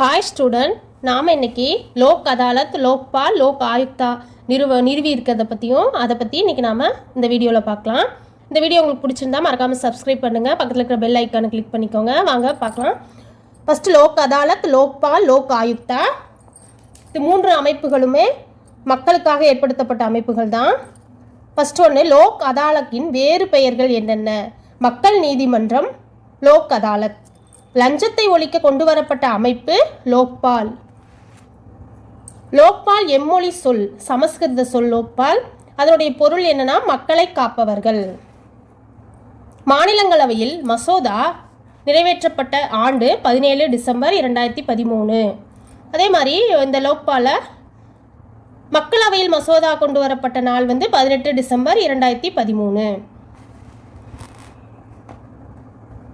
Hi student நாம் இன்னைக்கு லோக் அதாலத் லோக்பால் லோக் ஆயுக்தா நிறுவ நிறுவி இருக்கிறத பற்றியும் அதை பற்றி இன்னைக்கு நாம் இந்த வீடியோவில் பார்க்கலாம். இந்த வீடியோ உங்களுக்கு பிடிச்சிருந்தா மறக்காமல் சப்ஸ்கிரைப் பண்ணுங்கள் பக்கத்தில் இருக்கிற பெல் ஐக்கானை கிளிக் பண்ணிக்கோங்க. வாங்க பார்க்கலாம். ஃபஸ்ட்டு லோக் அதாலத் லோக்பால் லோக் ஆயுக்தா. இது மூன்று அமைப்புகளுமே மக்களுக்காக ஏற்படுத்தப்பட்ட அமைப்புகள் தான். ஃபஸ்ட் ஒன்று லோக் அதாலத்தின் வேறு பெயர்கள் என்னென்ன? மக்கள் நீதிமன்றம் லோக் அதாலத். லஞ்சத்தை ஒழிக்க கொண்டு வரப்பட்ட அமைப்பு லோக்பால். லோக்பால் எம்மொழி சொல் சமஸ்கிருத சொல் லோக்பால். அதனுடைய பொருள் என்னன்னா மக்களை காப்பவர்கள். மாநிலங்களவையில் மசோதா நிறைவேற்றப்பட்ட ஆண்டு பதினேழு டிசம்பர் இரண்டாயிரத்தி பதிமூணு. அதே மாதிரி இந்த லோக்பாலை மக்களவையில் மசோதா கொண்டு வரப்பட்ட நாள் வந்து பதினெட்டு டிசம்பர் இரண்டாயிரத்தி பதிமூணு.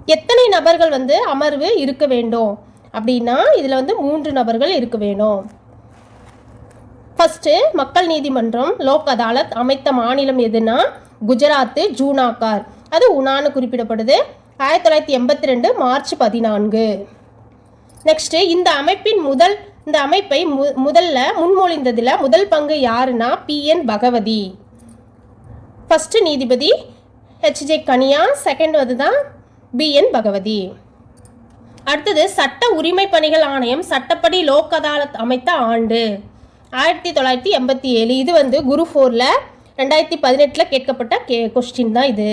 எத்தனை நபர்கள் வந்து அமர்வு இருக்க வேண்டும்? அப்படின்னா இதில் வந்து மூன்று நபர்கள் இருக்க வேணும் ஃபஸ்ட்டு மக்கள் நீதிமன்றம் லோக் அதாலத் அமைத்த மாநிலம் எதுனா குஜராத்து ஜூனாக்கார் அது உனான்னு குறிப்பிடப்படுது. ஆயிரத்தி தொள்ளாயிரத்தி எண்பத்தி ரெண்டு மார்ச் பதினான்கு. நெக்ஸ்ட்டு இந்த அமைப்பின் முதல் இந்த அமைப்பை மு முதல்ல முன்மொழிந்ததில் முதல் பங்கு யாருன்னா பி. என். பகவதி. ஃபஸ்ட்டு நீதிபதி ஹெச்ஜே கனியா. செகண்ட் வந்து தான் பிஎன் பகவதி. அடுத்தது சட்ட உரிமை பணிகள் ஆணையம் சட்டப்படி லோக் அதாலத் அமைத்த ஆண்டு. ஆயிரத்தி தொள்ளாயிரத்தி எண்பத்தி ஏழு. இது வந்து குரு ஃபோரில் ரெண்டாயிரத்தி பதினெட்டில் கேட்கப்பட்ட கே கொஸ்டின் தான் இது.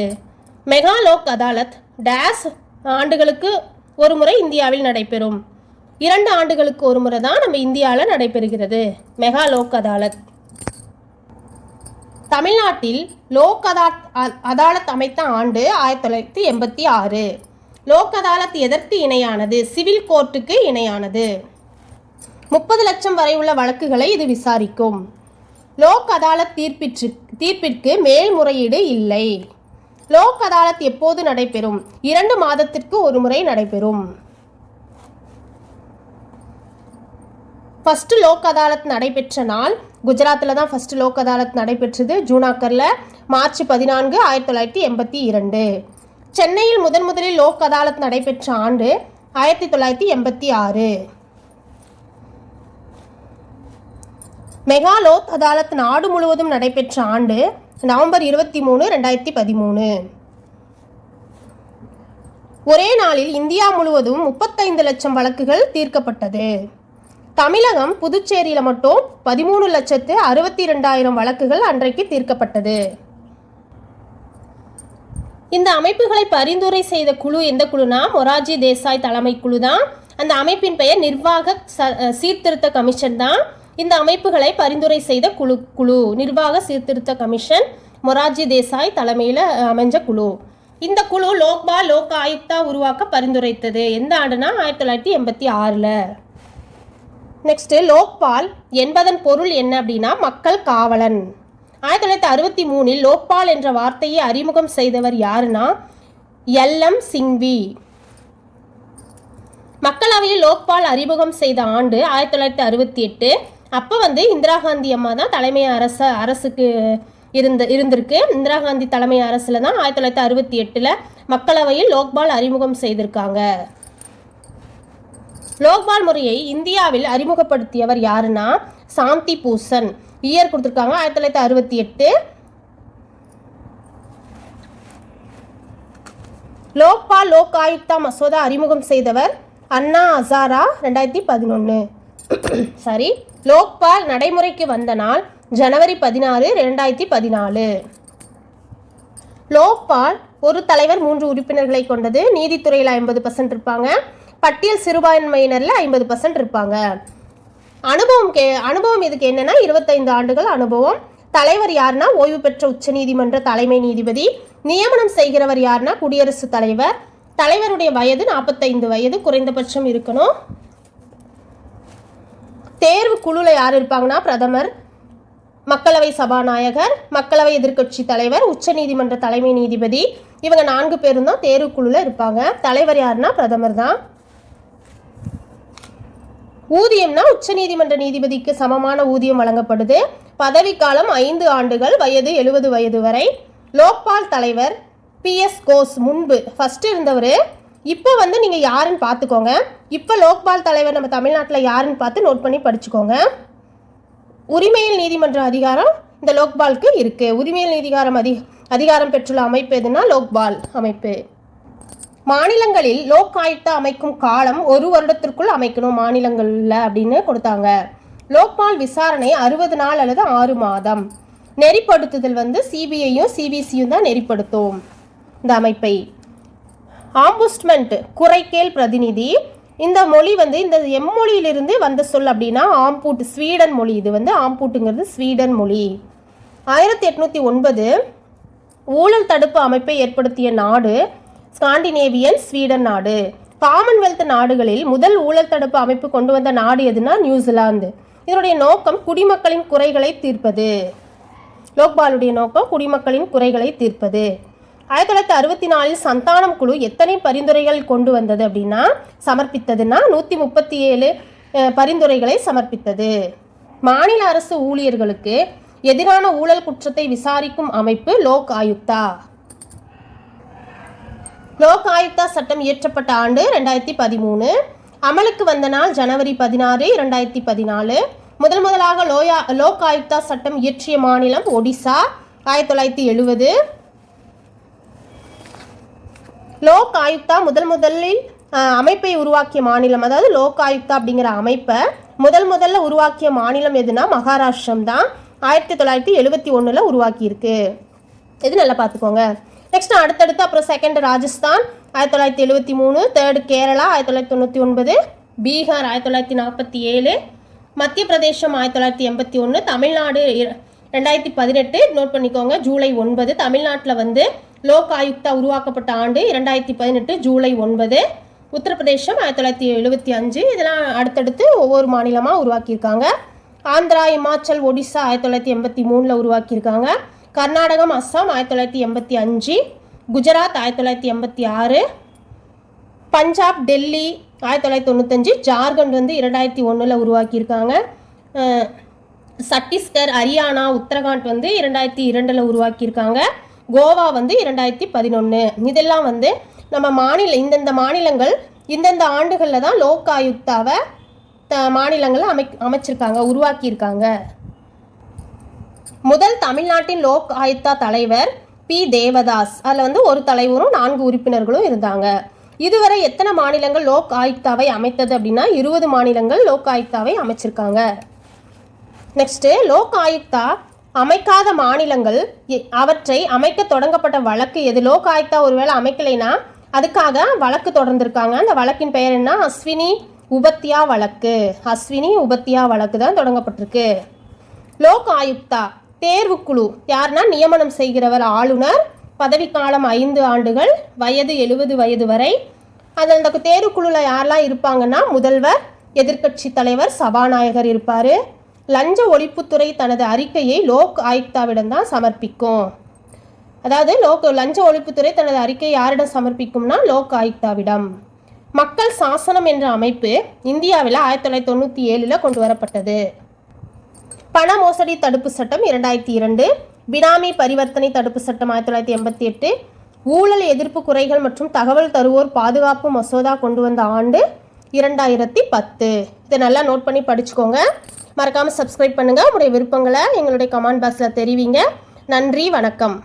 மெகா லோக் அதாலத் டேஸ் ஆண்டுகளுக்கு ஒரு முறை இந்தியாவில் நடைபெறும். இரண்டு ஆண்டுகளுக்கு ஒரு முறை தான் நம்ம இந்தியாவில் நடைபெறுகிறது. மெகா லோக் அதாலத். தமிழ்நாட்டில் லோக் அதாலத் அதாலத் அமைத்த ஆண்டு ஆயிரத்தி தொள்ளாயிரத்தி எண்பத்தி ஆறு. லோக் அதாலத் எதற்கு இணையானது? சிவில் கோர்ட்டுக்கு இணையானது. முப்பது லட்சம் வரை உள்ள வழக்குகளை இது விசாரிக்கும். லோக் அதாலத் தீர்ப்பிற்று தீர்ப்பிற்கு மேல்முறையீடு இல்லை. லோக் அதாலத் எப்போது நடைபெறும்? இரண்டு மாதத்திற்கு ஒரு முறை நடைபெறும். ஃபஸ்ட்டு லோக் அதாலத் நடைபெற்ற நாள். குஜராத்தில் தான் ஃபஸ்ட்டு லோக் அதாலத் நடைபெற்றது. ஜூனாக்கரில் மார்ச் பதினான்கு ஆயிரத்தி தொள்ளாயிரத்தி எண்பத்தி இரண்டு. சென்னையில் முதன் முதலில் லோக் அதாலத் நடைபெற்ற ஆண்டு ஆயிரத்தி தொள்ளாயிரத்தி எண்பத்தி ஆறு. மெகா லோக் அதாலத் நாடு முழுவதும் நடைபெற்ற ஆண்டு நவம்பர் இருபத்தி மூணு ரெண்டாயிரத்தி பதிமூணு. ஒரே நாளில் இந்தியா முழுவதும் முப்பத்தைந்து லட்சம் வழக்குகள் தீர்க்கப்பட்டது. தமிழகம் புதுச்சேரியில் மட்டும் பதிமூணு லட்சத்து அறுபத்தி ரெண்டாயிரம் வழக்குகள் அன்றைக்கு தீர்க்கப்பட்டது. இந்த அமைப்புகளை பரிந்துரை செய்த குழு எந்த குழுனா? மொராஜி தேசாய் தலைமை குழு தான். அந்த அமைப்பின் பெயர் நிர்வாக ச- சீர்திருத்த கமிஷன் தான். இந்த அமைப்புகளை பரிந்துரை செய்த குழு குழு நிர்வாக சீர்திருத்த கமிஷன் மொராஜி தேசாய் தலைமையில் அமைஞ்ச குழு. இந்த குழு லோக்பா லோக் ஆயுக்தா உருவாக்க பரிந்துரைத்தது. எந்த ஆண்டுனா? ஆயிரத்தி தொள்ளாயிரத்தி எண்பத்தி ஆறில். நெக்ஸ்ட்டு லோக்பால் என்பதன் பொருள் என்ன அப்படின்னா மக்கள் காவலன். ஆயிரத்தி தொள்ளாயிரத்தி அறுபத்தி மூணில் லோக்பால் என்ற வார்த்தையை அறிமுகம் செய்தவர் யாருன்னா எல்எம் சிங்வி. மக்களவையில் லோக்பால் அறிமுகம் செய்த ஆண்டு ஆயிரத்தி தொள்ளாயிரத்தி அறுபத்தி எட்டு. அப்போ வந்து இந்திரா காந்தி அம்மா தான் தலைமை அரச அரசுக்கு இருந்த இருந்திருக்கு. இந்திரா காந்தி தலைமை அரசில் தான் ஆயிரத்தி தொள்ளாயிரத்தி அறுபத்தி எட்டில் மக்களவையில் லோக்பால் அறிமுகம் செய்திருக்காங்க. லோக்பால் முறையை இந்தியாவில் அறிமுகப்படுத்தியவர் யாருன்னா சாந்தி பூசன். இயர் கொடுத்துருக்காங்க ஆயிரத்தி தொள்ளாயிரத்தி அறுபத்தி எட்டு. லோக்பால் லோக் ஆயுக்தா மசோதா அறிமுகம் செய்தவர் அண்ணா ஹசாரா ரெண்டாயிரத்தி பதினொன்று சாரி லோக்பால் நடைமுறைக்கு வந்த நாள் ஜனவரி பதினாறு ரெண்டாயிரத்தி பதினாலு. லோக்பால் ஒரு தலைவர் மூன்று உறுப்பினர்களை கொண்டது. நீதித்துறையில் ஐம்பது பர்சன்ட் இருப்பாங்க. பட்டியல் சிறுபான்மையினரில் ஐம்பது பர்சன்ட் இருப்பாங்க. அனுபவம் கே அனுபவம் இதுக்கு என்னென்னா இருபத்தைந்து ஆண்டுகள் அனுபவம். தலைவர் யாருன்னா ஓய்வு பெற்ற உச்சநீதிமன்ற தலைமை நீதிபதி. நியமனம் செய்கிறவர் யாருன்னா குடியரசுத் தலைவர். தலைவருடைய வயது நாற்பத்தைந்து வயது குறைந்தபட்சம் இருக்கணும். தேர்வு குழுவில் யார் இருப்பாங்கன்னா பிரதமர் மக்களவை சபாநாயகர் மக்களவை எதிர்க்கட்சி தலைவர் உச்சநீதிமன்ற தலைமை நீதிபதி. இவங்க நான்கு பேரும் தான் தேர்வுக்குழுல இருப்பாங்க. தலைவர் யாருன்னா பிரதமர் தான். ஊதியம்னா உச்சநீதிமன்ற நீதிபதிக்கு சமமான ஊதியம் வழங்கப்படுது. பதவிக்காலம் ஐந்து ஆண்டுகள் வயது எழுபது வயது வரை. லோக்பால் தலைவர் பிஎஸ் கோஸ் முன்பு ஃபர்ஸ்ட் இருந்தவர். இப்போ வந்து நீங்கள் யாருன்னு பார்த்துக்கோங்க. இப்போ லோக்பால் தலைவர் நம்ம தமிழ்நாட்டில் யாருன்னு பார்த்து நோட் பண்ணி படிச்சுக்கோங்க. உரிமையில் நீதிமன்ற அதிகாரம் இந்த லோக்பாலுக்கு இருக்குது உரிமையில் நீதிகாரம் அதி அதிகாரம் பெற்றுள்ள அமைப்பு எதுனா லோக்பால் அமைப்பு. மாநிலங்களில் லோக் ஆயுக்தா அமைக்கும் காலம் ஒரு வருடத்திற்குள் அமைக்கணும் மாநிலங்களில் அப்படின்னு கொடுத்தாங்க. லோக்பால் விசாரணை அறுபது நாள் அல்லது ஆறு மாதம். நெறிப்படுத்துதல் வந்து சிபிஐயும் சிபிசியும் தான் நெறிப்படுத்தும் இந்த அமைப்பை. ஆம்புஸ்ட்மெண்ட் குறைக்கேல் பிரதிநிதி. இந்த மொழி வந்து இந்த எம்மொழியிலிருந்து வந்த சொல் அப்படின்னா ஆம்பூட் ஸ்வீடன் மொழி. இது வந்து ஆம்பூட்டுங்கிறது ஸ்வீடன் மொழி. ஆயிரத்தி எட்நூற்றி ஒன்பது ஊழல் தடுப்பு அமைப்பை ஏற்படுத்திய நாடு ஸ்காண்டினேவியன் ஸ்வீடன் நாடு. காமன்வெல்த் நாடுகளில் முதல் ஊழல் தடுப்பு அமைப்பு கொண்டு வந்த நாடு எதுனா நியூசிலாந்து. இதனுடைய நோக்கம் குடிமக்களின் குறைகளை தீர்ப்பது. லோக்பாலுடைய நோக்கம் குடிமக்களின் குறைகளை தீர்ப்பது. ஆயிரத்தி தொள்ளாயிரத்தி அறுபத்தி நாலில் சந்தானம் குழு எத்தனை பரிந்துரைகள் கொண்டு வந்தது அப்படின்னா சமர்ப்பித்ததுன்னா நூற்றி முப்பத்தி ஏழு பரிந்துரைகளை சமர்ப்பித்தது. மாநில அரசு ஊழியர்களுக்கு எதிரான ஊழல் குற்றத்தை விசாரிக்கும் அமைப்பு லோக் ஆயுக்தா. லோக் ஆயுக்தா சட்டம் இயற்றப்பட்ட ஆண்டு ரெண்டாயிரத்தி பதிமூணு. அமலுக்கு வந்த நாள் ஜனவரி பதினாறு ரெண்டாயிரத்தி பதினாலு. முதல் முதலாக லோயா லோக் ஆயுக்தா சட்டம் இயற்றிய மாநிலம் ஒடிசா ஆயிரத்தி தொள்ளாயிரத்தி எழுபது லோக் ஆயுக்தா முதல் முதலில் அமைப்பை உருவாக்கிய மாநிலம் அதாவது லோக் ஆயுக்தா அப்படிங்கிற அமைப்பை முதல் முதல்ல உருவாக்கிய மாநிலம் எதுனா மகாராஷ்டிரம் தான் ஆயிரத்தி தொள்ளாயிரத்தி எழுபத்தி ஒன்றில் உருவாக்கியிருக்கு. இது நல்லா பார்த்துக்கோங்க. நெக்ஸ்ட் அடுத்தடுத்து அப்புறம் செகண்ட் ராஜஸ்தான் ஆயிரத்தி தொள்ளாயிரத்தி எழுபத்தி மூணு தேர்டு கேரளா ஆயிரத்தி தொள்ளாயிரத்தி தொண்ணூற்றி ஒன்பது பீகார் ஆயிரத்தி தொள்ளாயிரத்தி நாற்பத்தி ஏழு மத்திய பிரதேசம் ஆயிரத்தி தொள்ளாயிரத்தி எண்பத்தி ஒன்று தமிழ்நாடு ரெண்டாயிரத்தி பதினெட்டு நோட் பண்ணிக்கோங்க ஜூலை ஒன்பது தமிழ்நாட்டில் வந்து லோக் ஆயுக்தா உருவாக்கப்பட்ட ஆண்டு இரண்டாயிரத்தி பதினெட்டு ஜூலை ஒன்பது உத்தரப்பிரதேசம் ஆயிரத்தி தொள்ளாயிரத்தி எழுபத்தி அஞ்சு இதெல்லாம் அடுத்தடுத்து ஒவ்வொரு மாநிலமாக உருவாக்கியிருக்காங்க. ஆந்திரா இமாச்சல் ஒடிசா ஆயிரத்தி தொள்ளாயிரத்தி எண்பத்தி மூணில் உருவாக்கியிருக்காங்க. கர்நாடகம் அஸ்ஸாம் ஆயிரத்தி தொள்ளாயிரத்தி எண்பத்தி அஞ்சு குஜராத் ஆயிரத்தி தொள்ளாயிரத்தி எண்பத்தி ஆறு பஞ்சாப் டெல்லி ஆயிரத்தி தொள்ளாயிரத்தி தொண்ணூத்தஞ்சு ஜார்க்கண்ட் வந்து இரண்டாயிரத்தி ஒன்றில் உருவாக்கியிருக்காங்க. சட்டீஸ்கர் சத்தீஸ்கர் ஹரியானா உத்தரகாண்ட் வந்து இரண்டாயிரத்தி இரண்டில் உருவாக்கியிருக்காங்க. கோவா வந்து இரண்டாயிரத்தி பதினொன்று இதெல்லாம் வந்து நம்ம மாநில இந்தந்த மாநிலங்கள் இந்தந்த ஆண்டுகளில் தான் லோக் ஆயுக்தாவை த மாநிலங்களை அமை அமைச்சிருக்காங்க உருவாக்கியிருக்காங்க. முதல் தமிழ்நாட்டின் லோக் ஆயுக்தா தலைவர் பி. தேவதாஸ். அதில் வந்து ஒரு தலைவரும் நான்கு உறுப்பினர்களும் இருந்தாங்க. இதுவரை எத்தனை மாநிலங்கள் லோக் ஆயுக்தாவை அமைத்தது அப்படின்னா இருபது மாநிலங்கள் லோக் ஆயுக்தாவை அமைச்சிருக்காங்க. நெக்ஸ்ட்டு லோக் ஆயுக்தா அமைக்காத மாநிலங்கள் அவற்றை அமைக்க தொடங்கப்பட்ட வழக்கு எது? லோக் ஆயுக்தா ஒருவேளை அமைக்கலைன்னா அதுக்காக வழக்கு தொடர்ந்திருக்காங்க. அந்த வழக்கின் பெயர் என்ன? அஸ்வினி உபத்தியா வழக்கு. அஸ்வினி உபத்தியா வழக்கு தான் தொடங்கப்பட்டிருக்கு. லோக் ஆயுக்தா தேர்வுக்குழு. யார்னா நியமனம் செய்கிறவர் ஆளுநர். பதவிக்காலம் ஐந்து ஆண்டுகள். வயது எழுபது வயது வரை. அது அந்த தேர்வுக்குழுவில் யாரெல்லாம் இருப்பாங்கன்னா முதல்வர் எதிர்க்கட்சி தலைவர் சபாநாயகர் இருப்பார். லஞ்ச ஒழிப்புத்துறை தனது அறிக்கையை லோக் ஆயுக்தாவிடம் தான் சமர்ப்பிக்கும். அதாவது லோக் லஞ்ச ஒழிப்புத்துறை தனது அறிக்கையை யாரிடம் சமர்ப்பிக்கும்னா லோக் ஆயுக்தாவிடம். மக்கள் சாசனம் என்ற அமைப்பு இந்தியாவில் ஆயிரத்தி தொள்ளாயிரத்தி தொண்ணூற்றி ஏழில் கொண்டு வரப்பட்டது. பண மோசடி தடுப்பு சட்டம் இரண்டாயிரத்தி இரண்டு பினாமி பரிவர்த்தனை தடுப்பு சட்டம் ஆயிரத்தி தொள்ளாயிரத்தி எண்பத்தி எட்டு ஊழல் எதிர்ப்பு குறைகள் மற்றும் தகவல் தருவோர் பாதுகாப்பு மசோதா கொண்டு வந்த ஆண்டு இரண்டாயிரத்தி பத்து. இதை நல்லா நோட் பண்ணி படிச்சுக்கோங்க. மறக்காமல் சப்ஸ்கிரைப் பண்ணுங்கள் உங்களுடைய விருப்பங்களை எங்களுடைய கமெண்ட் பாக்ஸில் தெரிவிங்க. நன்றி வணக்கம்.